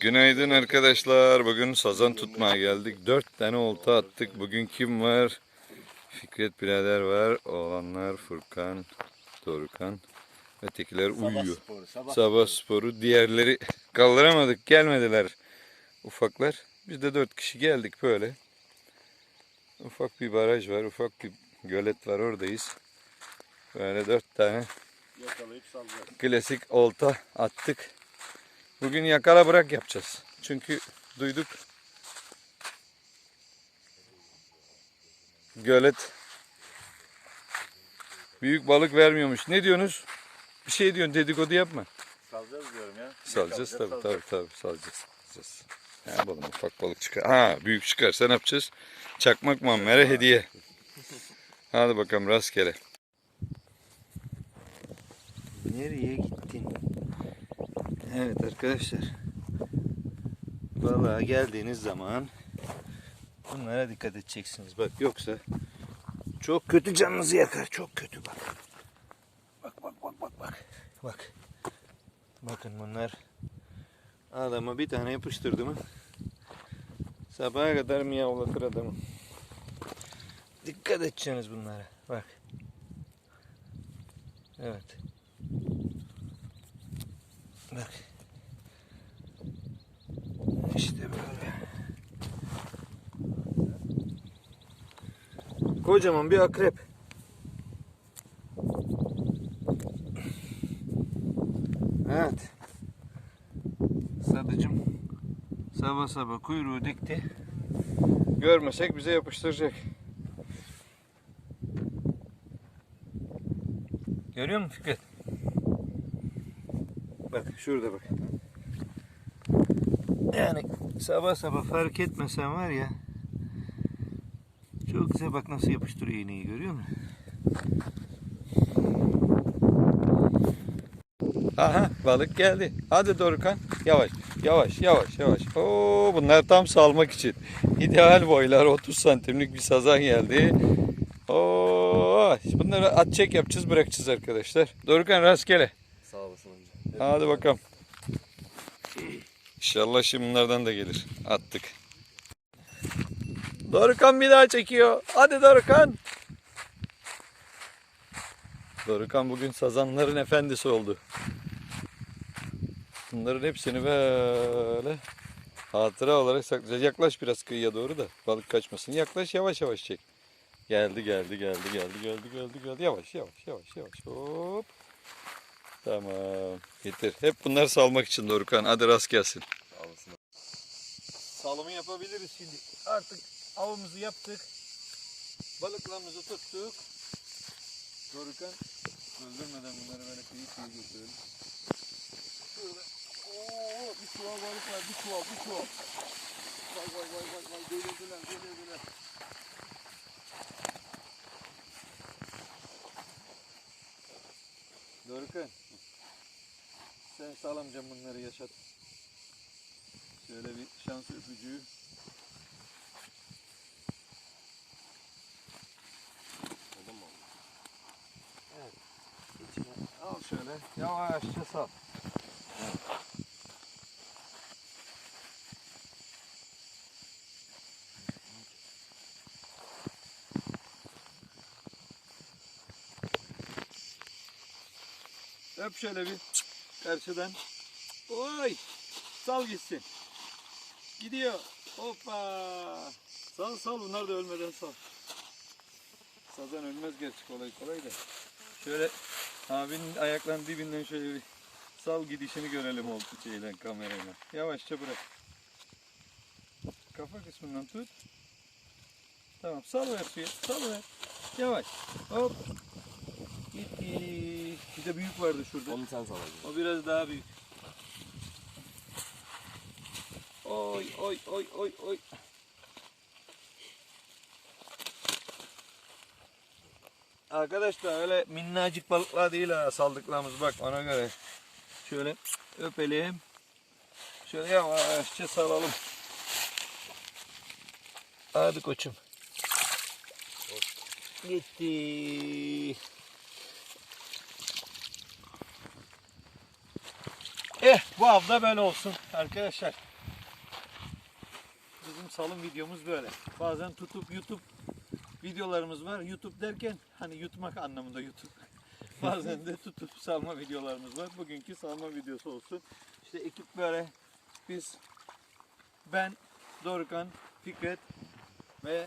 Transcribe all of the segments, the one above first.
Günaydın arkadaşlar. Bugün sazan tutmaya geldik. Dört tane olta attık. Bugün kim var? Fikret birader var. Oğlanlar Furkan, Dorukan. Ötekiler uyuyor. sporu, sabah, Sabah sporu. Diğerleri kaldıramadık. Gelmediler. Ufaklar. Biz de dört kişi geldik böyle. Ufak bir baraj var. Ufak bir gölet var. Oradayız. Böyle dört tane klasik olta attık. Bugün yakala bırak yapacağız. Çünkü duyduk gölet büyük balık vermiyormuş. Ne diyorsunuz? Bir şey diyorsun dedikodu yapma. Salacağız diyorum ya. Salacağız tabii tabii tabii salacağız. salacağız. Ne yapalım ufak balık çıkar. Ha büyük çıkarsa ne yapacağız? Çakmak mammere hediye. Hadi bakalım rastgele. Nereye gittin? Evet arkadaşlar. Balığa geldiğiniz zaman bunlara dikkat edeceksiniz. Bak yoksa çok kötü canınızı yakar. Çok kötü bak. Bak bak bak bak bak. Bak. Bakın bunlar adama bir tane yapıştırdı mı sabaha kadar miyavlatır adamı. Dikkat edeceksiniz bunlara. Bak. Evet. Bak. İşte böyle. Kocaman bir akrep. Evet. Sadıcım sabah sabah kuyruğu dikti. Görmesek bize yapıştıracak. Görüyor musun Fikret? Bak şurada bak. Yani sabah sabah fark etmesen var ya çok güzel bak nasıl yapıştırıyor iğneyi görüyor musun? Aha balık geldi. Hadi Dorukan. Yavaş yavaş yavaş yavaş. Oo bunlar tam salmak için. İdeal boylar 30 santimlik bir sazan geldi. Oo bunları at çek yapacağız bırakacağız arkadaşlar. Dorukan rastgele. Hadi bakalım. İnşallah şimdi bunlardan da gelir. Attık. Dorukan bir daha çekiyor. Hadi Dorukan. Dorukan bugün sazanların efendisi oldu. Bunların hepsini böyle hatıra olarak saklayacağız. Yaklaş biraz kıyıya doğru da balık kaçmasın. Yaklaş yavaş yavaş çek. Geldi geldi geldi geldi geldi geldi geldi. Yavaş yavaş yavaş yavaş. Hop. Tamam. Getir. Hep bunlar salmak için Dorukan. Hadi rast gelsin. Salımı yapabiliriz şimdi. Artık avımızı yaptık. Balıklarımızı tuttuk. Dorukan öldürmeden bunları böyle kıyı kıyı götürelim. Şurada. Oo, bir çuval balık var. Bir çuval, bir çuval. Vay vay vay vay vay. Delirdiler, delirdiler. Dorukan. Sen sal amcam bunları yaşat. Şöyle bir şans öpücüğü. Oldu mu? İçine al şöyle. Yavaşça sal. Öp şöyle bir karşıdan. Oy! Sal gitsin. Gidiyor. Hoppa! Sal sal bunlar da ölmeden sal. Sazan ölmez gerçi kolay kolay da. Şöyle abinin ayaklarının dibinden şöyle bir sal gidişini görelim oldu şeyden kamerayla. Yavaşça bırak. Kafa kısmından tut. Tamam sal ver suya. Sal ver. Yavaş. Hop. Gitti. Bir de büyük vardı şurada. Onu sen salacaksın. O biraz daha büyük. Oy oy oy oy oy. Arkadaşlar öyle minnacık balıklar değil ha saldıklarımız bak ona göre. Şöyle öpelim. Şöyle yavaşça salalım. Hadi koçum. Gitti. Eh bu hafta böyle olsun arkadaşlar. Bizim salım videomuz böyle. Bazen tutup YouTube videolarımız var. YouTube derken hani yutmak anlamında YouTube. Bazen de tutup salma videolarımız var. Bugünkü salma videosu olsun. İşte ekip böyle biz ben Dorukhan, Fikret ve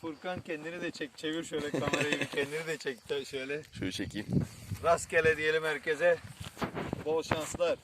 Furkan kendini de çek. Çevir şöyle kamerayı bir kendini de çek şöyle. Şöyle çekeyim. Rastgele diyelim herkese. Bol şanslar.